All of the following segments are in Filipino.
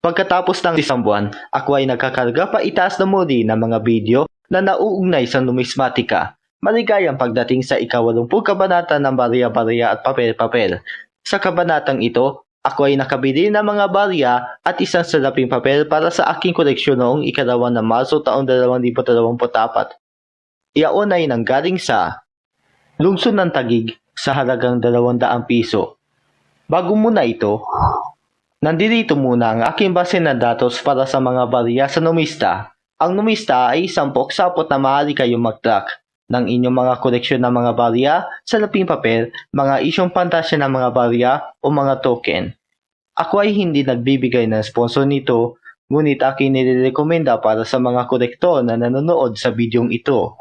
Pagkatapos ng isang buwan, ako ay nagkakarga pa itaas na muli ng mga video na nauugnay sa numismatika. Maligayang pagdating sa ikawalumpung kabanata ng barya-barya at papel-papel. Sa kabanatang ito, ako ay nakabili ng mga barya at isang salaping papel para sa aking koleksyon noong ikalawan ng Marso taong 2024. Iyaon ay nanggaling sa lungsod ng Tagig sa halagang 200 piso. Bago muna ito, nandito muna ang aking base na datos para sa mga barya sa numista. Ang numista ay isang poksapot na maaari kayong mag-track ng inyong mga koleksyon ng mga barya, salaping papel, mga isyong pantasya ng mga barya o mga token. Ako ay hindi nagbibigay ng sponsor nito, ngunit aking nirekomenda para sa mga kolektor na nanonood sa bidyong ito.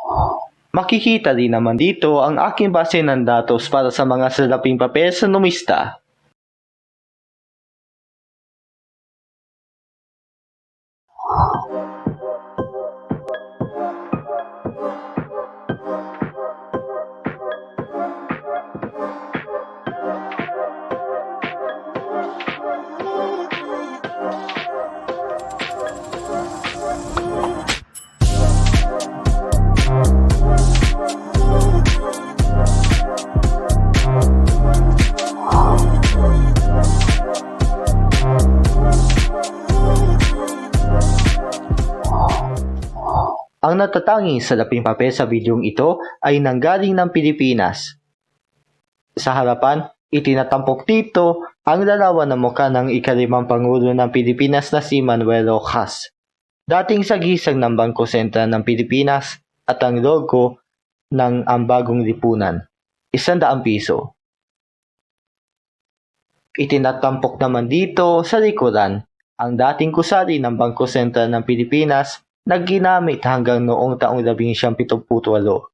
Makikita din naman dito ang aking base ng datos para sa mga salaping papel sa numista. Ang natatanging salaping papel sa bidyong ito ay nanggaling ng Pilipinas. Sa harapan, itinatampok dito ang larawan ng mukha ng ikalimang Pangulo ng Pilipinas na si Manuel Rojas. Dating sagisag ng Bangko Sentral ng Pilipinas at ang logo ng ang bagong lipunan. Isandaang piso. Itinatampok naman dito sa likuran ang dating kusali ng Bangko Sentral ng Pilipinas na ginamit hanggang noong taong 1978.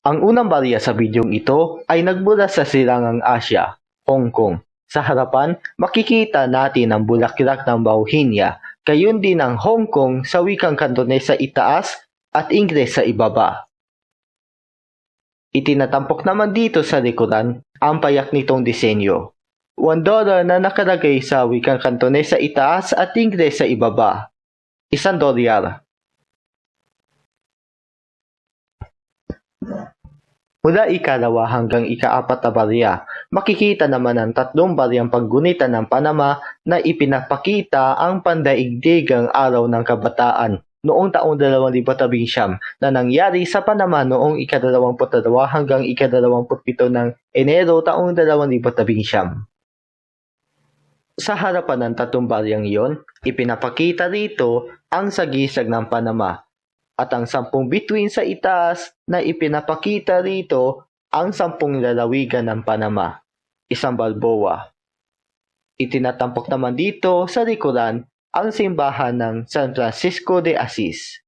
Ang unang barya sa bidyong ito ay nagmula sa Silangang Asya, Hong Kong. Sa harapan, makikita natin ang bulaklak ng Bauhinia, gayon din ang Hong Kong sa wikang Cantonese sa itaas at Ingles sa ibaba. Itinatampok naman dito sa likuran ang payak nitong disenyo. 1 dollar na nakalagay sa wikang Cantonese sa itaas at Ingles sa ibaba. Isang dolyar. Mula ikalawa hanggang ikaapat na barya, makikita naman ang tatlong baryang paggunitan ng Panama na ipinapakita ang pandaigdigang araw ng kabataan noong taong 2019 na nangyari sa Panama noong ika-22 hanggang ika-27 ng Enero taong 2019. Sa harapan ng tatlong baryang iyon, ipinapakita rito ang sagisag ng Panama at ang sampung bituin sa itaas na ipinapakita rito ang sampung lalawigan ng Panama, isang balboa. Itinatampok naman dito sa likuran ang simbahan ng San Francisco de Assis.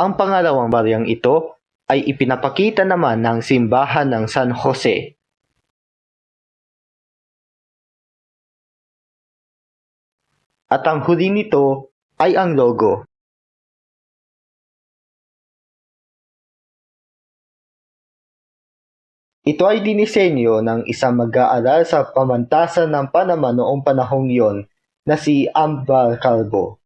Ang pangalawang baryang ito ay ipinapakita naman ng simbahan ng San Jose. At ang huli nito ay ang logo. Ito ay dinisenyo ng isang mag-aaral sa pamantasan ng Panama noong panahong yon na si Ambar Calvo.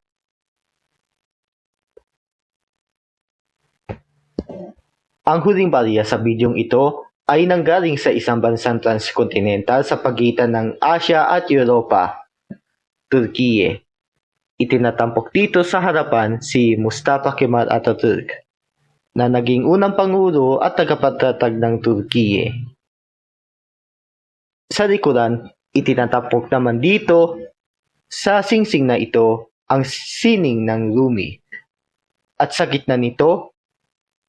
Ang huling barya sa bidyong ito ay nanggaling sa isang bansang transkontinental sa pagitan ng Asya at Europa, Turkiye. Itinatampok dito sa harapan si Mustafa Kemal Atatürk na naging unang pangulo at tagapagtatag ng Turkiye. Sa likuran, itinatampok naman dito sa singsing na ito ang sining ng Rumi. At sa gitna nito,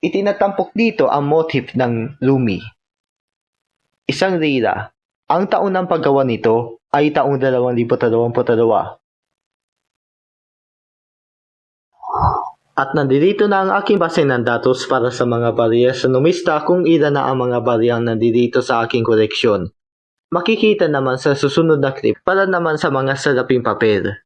itinatampok dito ang motif ng Rumi. Isang lira. Ang taon ng paggawa nito ay taong 2022. At nandito na ang aking base ng datos para sa mga barya sa numista kung ilan na ang mga baryang nandito sa aking koleksyon. Makikita naman sa susunod na clip para naman sa mga salaping papel.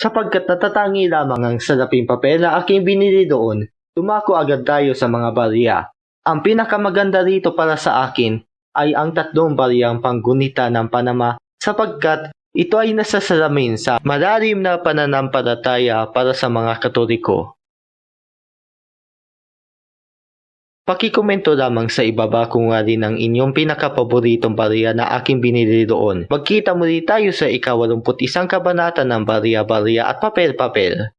Sapagkat natatangi lamang ang salaping papel na aking binili doon, tumako agad tayo sa mga barya. Ang pinakamaganda rito para sa akin ay ang tatlong baryang panggunita ng Panama sapagkat ito ay nasasalamin sa malalim na pananampalataya para sa mga katoliko. Pakikomento lamang sa ibaba kung nga rin ang inyong pinakapaboritong barya na aking binili doon. Magkita muli tayo sa ikawalumput isang kabanata ng barya-barya at papel-papel.